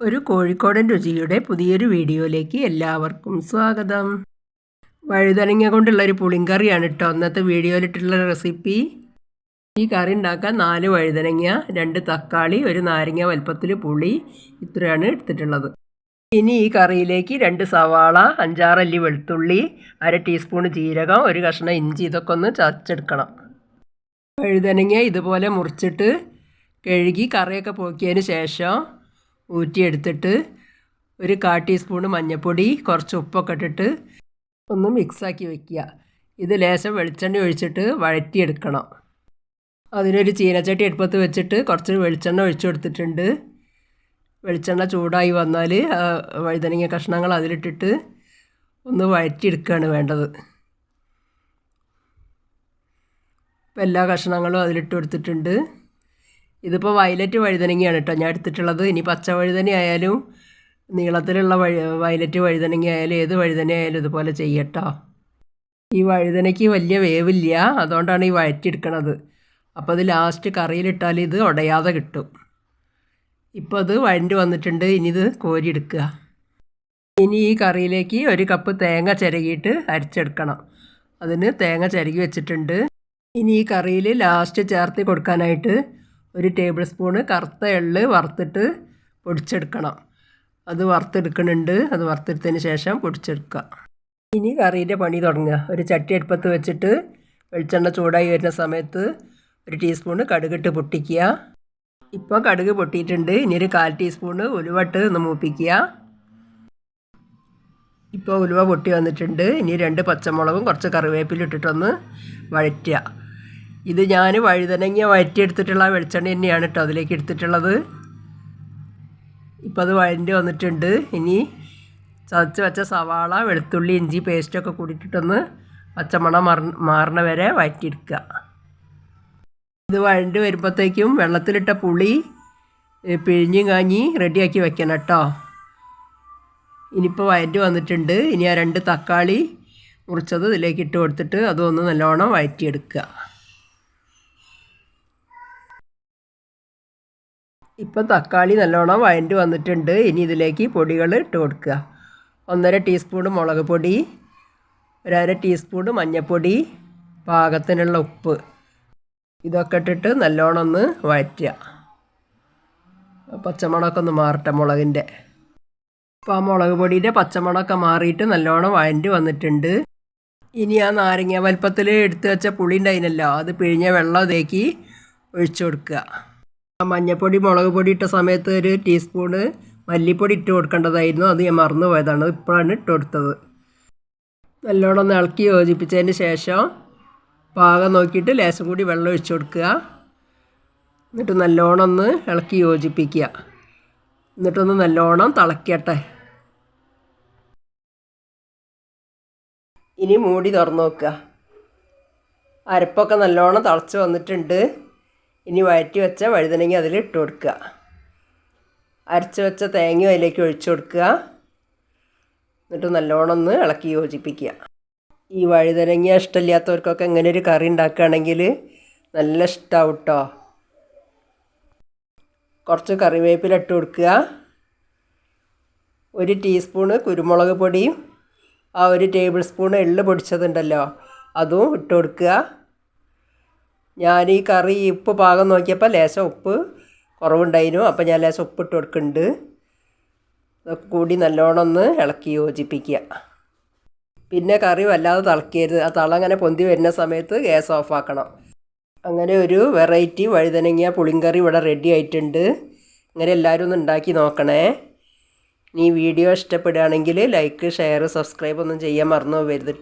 ഒരു കോഴിക്കോടൻ രുചിയുടെ പുതിയൊരു വീഡിയോയിലേക്ക് എല്ലാവർക്കും സ്വാഗതം. വഴുതനങ്ങ കൊണ്ടുള്ള ഒരു പുളിങ്കറിയാണ് കേട്ടോ അന്നത്തെ വീഡിയോയിലിട്ടുള്ള റെസിപ്പി. ഈ കറി ഉണ്ടാക്കാൻ നാല് വഴുതനങ്ങ രണ്ട് തക്കാളി ഒരു നാരങ്ങ വലുപ്പത്തിൽ പുളി ഇത്രയാണ് എടുത്തിട്ടുള്ളത്. ഇനി ഈ കറിയിലേക്ക് രണ്ട് സവാള അഞ്ചാറല്ലി വെളുത്തുള്ളി അര ടീസ്പൂൺ ജീരകം ഒരു കഷ്ണം ഇഞ്ചി ഇതൊക്കെ ഒന്ന് ചതച്ചെടുക്കണം. വഴുതനങ്ങ ഇതുപോലെ മുറിച്ചിട്ട് കഴുകി കറിയൊക്കെ പോക്കിയതിന് ശേഷം ഊറ്റിയെടുത്തിട്ട് ഒരു കാ ടീസ്പൂണ് മഞ്ഞൾപ്പൊടി കുറച്ച് ഉപ്പൊക്കെ ഇട്ടിട്ട് ഒന്ന് മിക്സാക്കി വെക്കുക. ഇത് ലേശം വെളിച്ചെണ്ണ ഒഴിച്ചിട്ട് വഴറ്റിയെടുക്കണം. അതിനൊരു ചീനച്ചട്ടി അടുപ്പത്ത് വെച്ചിട്ട് കുറച്ച് വെളിച്ചെണ്ണ ഒഴിച്ചു കൊടുത്തിട്ടുണ്ട്. വെളിച്ചെണ്ണ ചൂടായി വന്നാൽ വഴുതനങ്ങ കഷ്ണങ്ങൾ അതിലിട്ടിട്ട് ഒന്ന് വഴറ്റിയെടുക്കുകയാണ് വേണ്ടത്. ഇപ്പം എല്ലാ കഷ്ണങ്ങളും അതിലിട്ട് കൊടുത്തിട്ടുണ്ട്. ഇതിപ്പോൾ വയലറ്റ് വഴുതനങ്ങയാണ് കേട്ടോ ഞാൻ എടുത്തിട്ടുള്ളത്. ഇനി പച്ച വഴുതന ആയാലും നീളത്തിലുള്ള വഴി വയലറ്റ് വഴുതനങ്ങ ആയാലും ഏത് വഴുതന ആയാലും ഇതുപോലെ ചെയ്യട്ടോ. ഈ വഴുതനയ്ക്ക് വലിയ വേവില്ല. അതുകൊണ്ടാണ് ഈ വഴറ്റിയെടുക്കണത്. അപ്പോൾ അത് ലാസ്റ്റ് കറിയിലിട്ടാൽ ഇത് ഉടയാതെ കിട്ടും. ഇപ്പോൾ അത് വഴണ്ട് വന്നിട്ടുണ്ട്. ഇനി ഇത് കോരിയെടുക്കുക. ഇനി ഈ കറിയിലേക്ക് ഒരു കപ്പ് തേങ്ങ ചിരകിയിട്ട് അരച്ചെടുക്കണം. അതിന് തേങ്ങ ചിരകി വെച്ചിട്ടുണ്ട്. ഇനി ഈ കറിയിൽ ലാസ്റ്റ് ചേർത്ത് കൊടുക്കാനായിട്ട് ഒരു ടേബിൾ സ്പൂണ് കറുത്ത എള്ള് വറുത്തിട്ട് പൊടിച്ചെടുക്കണം. അത് വറുത്തെടുക്കുന്നുണ്ട്. അത് വറുത്തെടുത്തതിന് ശേഷം പൊടിച്ചെടുക്കുക. ഇനി കറീന്റെ പണി തുടങ്ങുക. ഒരു ചട്ടി അടുപ്പത്ത് വെച്ചിട്ട് വെളിച്ചെണ്ണ ചൂടായി വരുന്ന സമയത്ത് ഒരു ടീസ്പൂണ് കടുകിട്ട് പൊട്ടിക്കുക. ഇപ്പോൾ കടുക് പൊട്ടിയിട്ടുണ്ട്. ഇനി ഒരു കാൽ ടീസ്പൂണ് ഉലുവട്ട് ഒന്ന് മൂപ്പിക്കുക. ഇപ്പോൾ ഉലുവ പൊട്ടി വന്നിട്ടുണ്ട്. ഇനി രണ്ട് പച്ചമുളകും കുറച്ച് കറിവേപ്പിലിട്ടിട്ടൊന്ന് വഴറ്റുക. ഇത് ഞാൻ വഴുതനങ്ങ വഴറ്റിയെടുത്തിട്ടുള്ള വെളിച്ചെണ്ണ തന്നെയാണ് കേട്ടോ അതിലേക്ക് എടുത്തിട്ടുള്ളത്. ഇപ്പോൾ അത് വഴണ്ടി വന്നിട്ടുണ്ട്. ഇനി ചതച്ച് വെച്ച സവാള വെളുത്തുള്ളി ഇഞ്ചി പേസ്റ്റൊക്കെ കൂടിയിട്ടിട്ടൊന്ന് പച്ചമണം മറ മാറണ വരെ വഴറ്റിയെടുക്കുക ഇത് വഴണ്ടി വരുമ്പോഴത്തേക്കും വെള്ളത്തിലിട്ട പുളി പിഴിഞ്ഞും കാഞ്ഞി റെഡിയാക്കി വെക്കണം കേട്ടോ ഇനിയിപ്പോൾ വഴറ്റി വന്നിട്ടുണ്ട്. ഇനി ആ രണ്ട് തക്കാളി മുറിച്ചത് ഇതിലേക്ക് ഇട്ട് കൊടുത്തിട്ട് അതൊന്ന് നല്ലോണം വഴറ്റിയെടുക്കുക ഇപ്പം തക്കാളി നല്ലോണം വഴണ്ട് വന്നിട്ടുണ്ട്. ഇനി ഇതിലേക്ക് പൊടികൾ ഇട്ട് കൊടുക്കുക. ഒന്നര ടീസ്പൂൺ മുളക് പൊടി ഒരര ടീസ്പൂൺ മഞ്ഞൾപ്പൊടി പാകത്തിനുള്ള ഉപ്പ്. ഇതൊക്കെ ഇട്ടിട്ട് നല്ലോണം ഒന്ന് വഴറ്റുക. പച്ചമുളകൊക്കെ ഒന്ന് മാറട്ടെ മുളകിന്റെ. അപ്പോൾ ആ മുളക് പൊടിയുടെ പച്ചമുളകൊക്കെ മാറിയിട്ട് നല്ലോണം വഴണ്ട് വന്നിട്ടുണ്ട്. ഇനി ആ നാരങ്ങ വലുപ്പത്തിൽ എടുത്തു വെച്ച പുളി ഉണ്ടായിരുന്നല്ലോ അത് പിഴിഞ്ഞ വെള്ളം ഇതേക്ക് ഒഴിച്ചു കൊടുക്കുക. മഞ്ഞൾപ്പൊടി മുളക് പൊടി ഇട്ട സമയത്ത് ഒരു ടീസ്പൂണ് മല്ലിപ്പൊടി ഇട്ട് കൊടുക്കേണ്ടതായിരുന്നു. അത് ഞാൻ മറന്നു പോയതാണ്. ഇപ്പോഴാണ് ഇട്ട് കൊടുത്തത്. നല്ലോണം ഇളക്കി യോജിപ്പിച്ചതിന് ശേഷം പാകം നോക്കിയിട്ട് ലേശം കൂടി വെള്ളം ഒഴിച്ചു കൊടുക്കുക. എന്നിട്ട് നല്ലോണം ഒന്ന് ഇളക്കി യോജിപ്പിക്കുക. എന്നിട്ടൊന്ന് നല്ലോണം തിളക്കട്ടെ. ഇനി മൂടി തുറന്നു നോക്കുക. അരപ്പൊക്കെ നല്ലോണം തിളച്ച് വന്നിട്ടുണ്ട്. ഇനി വഴറ്റി വെച്ച വഴുതനങ്ങ അതിൽ ഇട്ട് കൊടുക്കുക. അരച്ച് വെച്ച തേങ്ങ അതിലേക്ക് ഒഴിച്ചു കൊടുക്കുക. എന്നിട്ട് നല്ലോണം ഒന്ന് ഇളക്കി യോജിപ്പിക്കുക. ഈ വഴുതനങ്ങ ഇഷ്ടമില്ലാത്തവർക്കൊക്കെ ഇങ്ങനെ ഒരു കറി ഉണ്ടാക്കുകയാണെങ്കിൽ നല്ല ഇഷ്ടമാവും കേട്ടോ കുറച്ച് കറിവേപ്പില ഇട്ട് കൊടുക്കുക. ഒരു ടീസ്പൂണ് കുരുമുളക് പൊടിയും ആ ഒരു ടേബിൾ സ്പൂൺ എള്ള് പൊടിച്ചതുണ്ടല്ലോ അതും ഇട്ട് കൊടുക്കുക. ഞാൻ ഈ കറി ഉപ്പ് പാകം നോക്കിയപ്പോൾ ലേശം ഉപ്പ് കുറവുണ്ടായിരുന്നു. അപ്പോൾ ഞാൻ ലേശം ഉപ്പ് ഇട്ട് കൊടുക്കുന്നുണ്ട്. ഇതൊക്കെ കൂടി നല്ലോണം ഒന്ന് ഇളക്കി യോജിപ്പിക്കുക. പിന്നെ കറി വല്ലാതെ തിളക്കരുത്. ആ തള അങ്ങനെ പൊന്തി വരുന്ന സമയത്ത് ഗ്യാസ് ഓഫ് ആക്കണം. അങ്ങനെ ഒരു വെറൈറ്റി വഴുതനങ്ങ പുളിങ്കറി ഇവിടെ റെഡി ആയിട്ടുണ്ട്. ഇങ്ങനെ എല്ലാവരും ഒന്ന് ഉണ്ടാക്കി നോക്കണേ. ഇനി വീഡിയോ ഇഷ്ടപ്പെടുകയാണെങ്കിൽ ലൈക്ക് ഷെയർ സബ്സ്ക്രൈബ് ഒന്നും ചെയ്യാൻ മറന്നു പോകരുത്